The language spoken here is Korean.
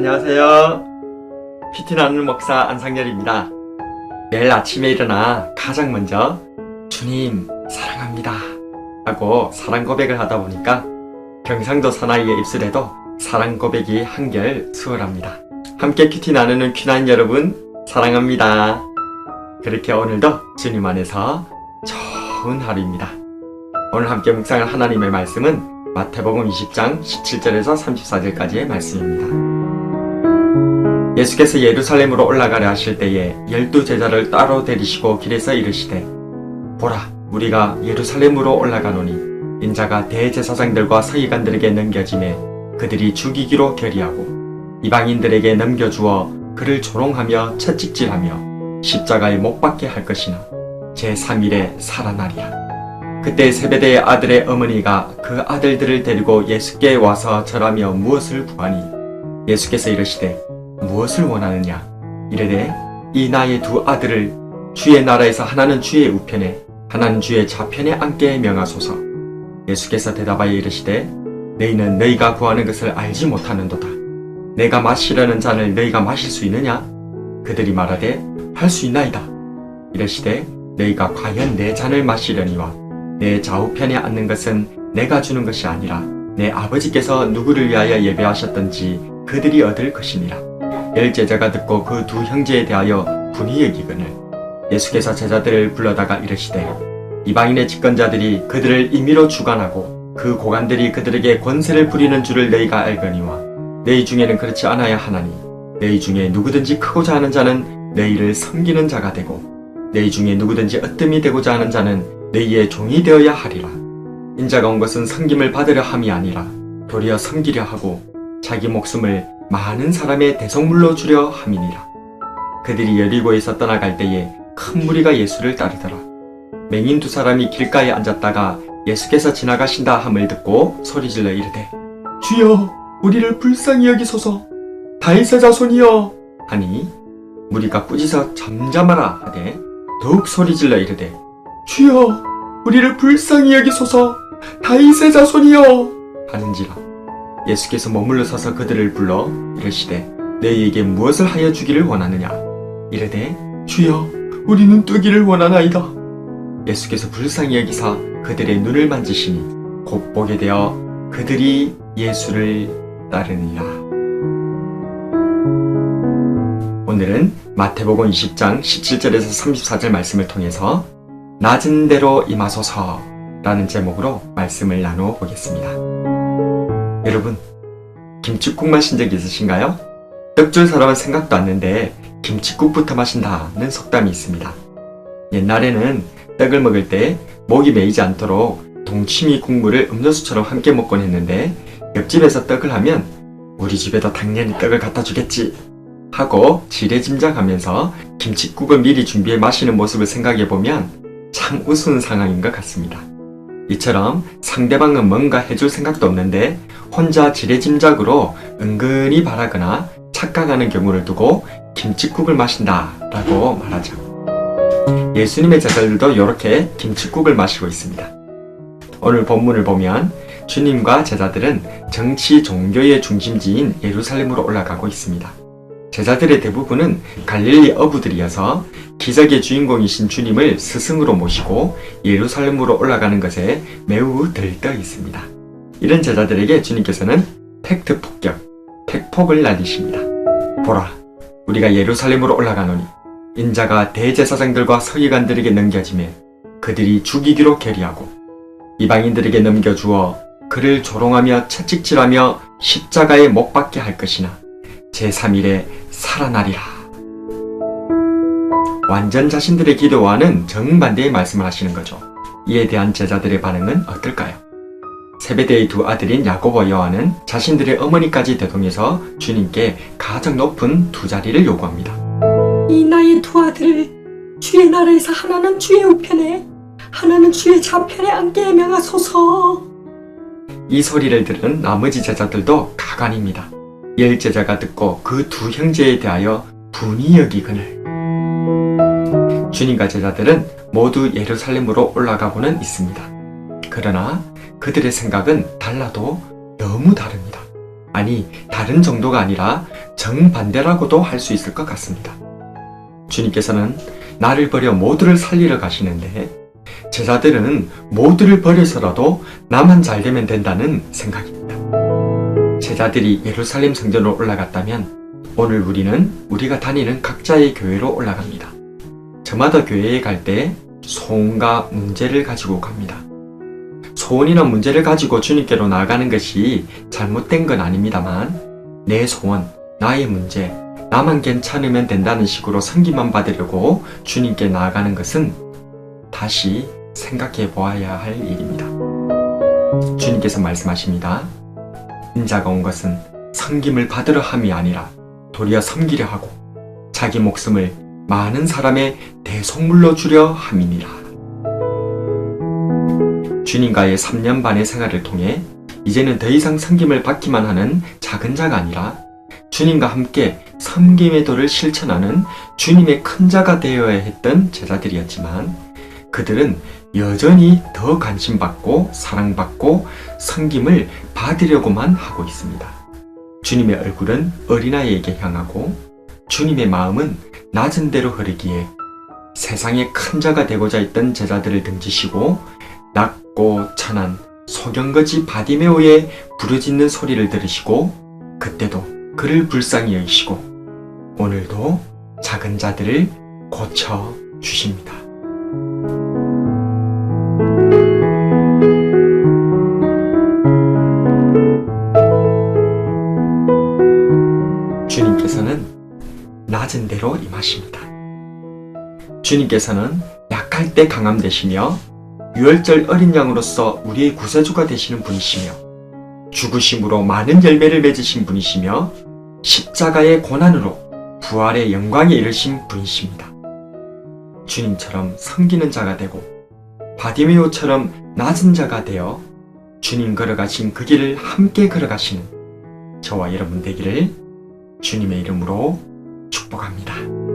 안녕하세요. PT 나누는 목사 안상열입니다. 매일 아침에 일어나 가장 먼저 주님 사랑합니다 하고 사랑 고백을 하다 보니까 경상도 사나이의 입술에도 사랑 고백이 한결 수월합니다. 함께 큐티 나누는 퀴난 여러분 사랑합니다. 그렇게 오늘도 주님 안에서 좋은 하루입니다. 오늘 함께 묵상할 하나님의 말씀은 마태복음 20장 17절에서 34절까지의 말씀입니다. 예수께서 예루살렘으로 올라가려 하실 때에 열두 제자를 따로 데리시고 길에서 이르시되 보라 우리가 예루살렘으로 올라가노니 인자가 대제사장들과 서기관들에게 넘겨짐에 그들이 죽이기로 결의하고 이방인들에게 넘겨주어 그를 조롱하며 채찍질하며 십자가에 못 박게 할 것이나 제3일에 살아나리라. 그때 세베대의 아들의 어머니가 그 아들들을 데리고 예수께 와서 절하며 무엇을 구하니? 예수께서 이르시되 무엇을 원하느냐? 이르되 이 나의 두 아들을 주의 나라에서 하나는 주의 우편에 하나는 주의 좌편에 앉게 명하소서. 예수께서 대답하여 이르시되 너희는 너희가 구하는 것을 알지 못하는도다. 내가 마시려는 잔을 너희가 마실 수 있느냐? 그들이 말하되 할 수 있나이다. 이르시되 너희가 과연 내 잔을 마시려니와 내 좌우편에 앉는 것은 내가 주는 것이 아니라 내 아버지께서 누구를 위하여 예배하셨던지 그들이 얻을 것이니라. 열 제자가 듣고 그 두 형제에 대하여 분이 여기거늘 예수께서 제자들을 불러다가 이르시되 이방인의 집권자들이 그들을 임의로 주관하고 그 고관들이 그들에게 권세를 부리는 줄을 너희가 알거니와 너희 중에는 그렇지 않아야 하나니 너희 중에 누구든지 크고자 하는 자는 너희를 섬기는 자가 되고 너희 중에 누구든지 으뜸이 되고자 하는 자는 너희의 종이 되어야 하리라. 인자가 온 것은 섬김을 받으려 함이 아니라 도리어 섬기려 하고 자기 목숨을 많은 사람의 대성물로 주려 함이니라. 그들이 여리고에서 떠나갈 때에 큰 무리가 예수를 따르더라. 맹인 두 사람이 길가에 앉았다가 예수께서 지나가신다 함을 듣고 소리질러 이르되 주여 우리를 불쌍히 여기소서. 다윗의 자손이여. 하니 무리가 꾸짖어 잠잠하라 하되 더욱 소리질러 이르되 주여 우리를 불쌍히 여기소서. 다윗의 자손이여. 하는지라 예수께서 머물러 서서 그들을 불러 이르시되 너희에게 무엇을 하여 주기를 원하느냐? 이르되 주여 우리는 뜨기를 원하나이다. 예수께서 불쌍히 여기사 그들의 눈을 만지시니 곧 보게 되어 그들이 예수를 따르니라. 오늘은 마태복음 20장 17절에서 34절 말씀을 통해서 낮은 대로 임하소서 라는 제목으로 말씀을 나누어 보겠습니다. 여러분, 김치국 마신 적 있으신가요? 떡줄 사람은 생각도 않는데 김치국부터 마신다는 속담이 있습니다. 옛날에는 떡을 먹을 때 목이 메이지 않도록 동치미 국물을 음료수처럼 함께 먹곤 했는데 옆집에서 떡을 하면 우리 집에도 당연히 떡을 갖다 주겠지 하고 지레짐작하면서 김치국을 미리 준비해 마시는 모습을 생각해 보면 참 우스운 상황인 것 같습니다. 이처럼 상대방은 뭔가 해줄 생각도 없는데 혼자 지레짐작으로 은근히 바라거나 착각하는 경우를 두고 김치국을 마신다 라고 말하죠. 예수님의 제자들도 이렇게 김치국을 마시고 있습니다. 오늘 본문을 보면 주님과 제자들은 정치 종교의 중심지인 예루살렘으로 올라가고 있습니다. 제자들의 대부분은 갈릴리 어부들이어서 기적의 주인공이신 주님을 스승으로 모시고 예루살렘으로 올라가는 것에 매우 들떠 있습니다. 이런 제자들에게 주님께서는 팩트 폭격, 팩폭을 날리십니다. 보라, 우리가 예루살렘으로 올라가노니 인자가 대제사장들과 서기관들에게 넘겨짐에 그들이 죽이기로 결의하고 이방인들에게 넘겨주어 그를 조롱하며 채찍질하며 십자가에 못 박게 할 것이나 제3일에 살아나리라. 완전 자신들의 기도와는 정반대의 말씀을 하시는 거죠. 이에 대한 제자들의 반응은 어떨까요? 세베대의 두 아들인 야고보 여호와는 자신들의 어머니까지 대동해서 주님께 가장 높은 두 자리를 요구합니다. 이 나의 두 아들을 주의 나라에서 하나는 주의 우편에 하나는 주의 좌편에 앉게 명하소서 이 소리를 들은 나머지 제자들도 가관입니다. 열 제자가 듣고 그 두 형제에 대하여 분이 여기거늘. 주님과 제자들은 모두 예루살렘으로 올라가고는 있습니다. 그러나 그들의 생각은 달라도 너무 다릅니다. 아니, 다른 정도가 아니라 정반대라고도 할 수 있을 것 같습니다. 주님께서는 나를 버려 모두를 살리러 가시는데 제자들은 모두를 버려서라도 나만 잘 되면 된다는 생각입니다. 제자들이 예루살렘 성전으로 올라갔다면 오늘 우리는 우리가 다니는 각자의 교회로 올라갑니다. 저마다 교회에 갈 때 소원과 문제를 가지고 갑니다. 소원이나 문제를 가지고 주님께로 나아가는 것이 잘못된 건 아닙니다만 내 소원, 나의 문제, 나만 괜찮으면 된다는 식으로 성기만 받으려고 주님께 나아가는 것은 다시 생각해 보아야 할 일입니다. 주님께서 말씀하십니다. 인자가 온 것은 섬김을 받으려 함이 아니라 도리어 섬기려 하고 자기 목숨을 많은 사람의 대속물로 주려 함이니라. 주님과의 3년 반의 생활을 통해 이제는 더 이상 섬김을 받기만 하는 작은 자가 아니라 주님과 함께 섬김의 도를 실천하는 주님의 큰 자가 되어야 했던 제자들이었지만 그들은 여전히 더 관심받고 사랑받고 섬김을 받으려고만 하고 있습니다. 주님의 얼굴은 어린아이에게 향하고 주님의 마음은 낮은 대로 흐르기에 세상의 큰 자가 되고자 했던 제자들을 등지시고 낮고 천한 소경거지 바디메오의 부르짖는 소리를 들으시고 그때도 그를 불쌍히 여기시고 오늘도 작은 자들을 고쳐 주십니다. 낮은 대로 임하십니다. 주님께서는 약할 때 강함 되시며 유월절 어린 양으로서 우리의 구세주가 되시는 분이시며 죽으심으로 많은 열매를 맺으신 분이시며 십자가의 고난으로 부활의 영광에 이르신 분이십니다. 주님처럼 섬기는 자가 되고 바디메오처럼 낮은 자가 되어 주님 걸어가신 그 길을 함께 걸어가시는 저와 여러분 되기를 주님의 이름으로 축복합니다.